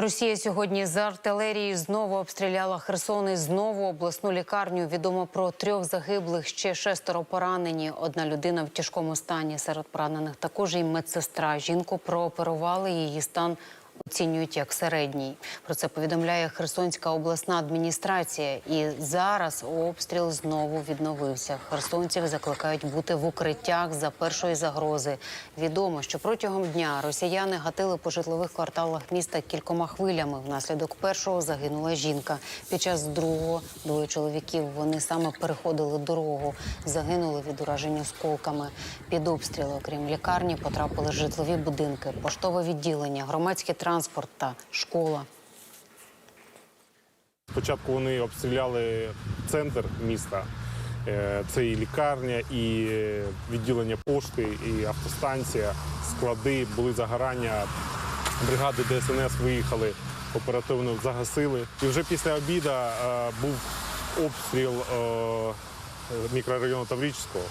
Росія сьогодні з артилерії знову обстріляла Херсон і знову обласну лікарню. Відомо про трьох загиблих, ще шестеро поранені. Одна людина в тяжкому стані. Серед поранених також і медсестра. Жінку прооперували. Її стан оцінюють як середній. Про це повідомляє Херсонська обласна адміністрація. І зараз обстріл знову відновився. Херсонців закликають бути в укриттях за першої загрози. Відомо, що протягом дня росіяни гатили по житлових кварталах міста кількома хвилями. Внаслідок першого загинула жінка. Під час другого двоє чоловіків вони саме переходили дорогу, загинули від ураження осколками. Під обстріли, окрім лікарні, потрапили житлові будинки, поштове відділення, громадський транспорт та школа. Спочатку вони обстріляли центр міста. Е, Це і лікарня, і е, відділення пошти, і автостанція, склади, були загорання. Бригади ДСНС виїхали, оперативно загасили. І вже після обіду е, був обстріл мікрорайону Таврічського.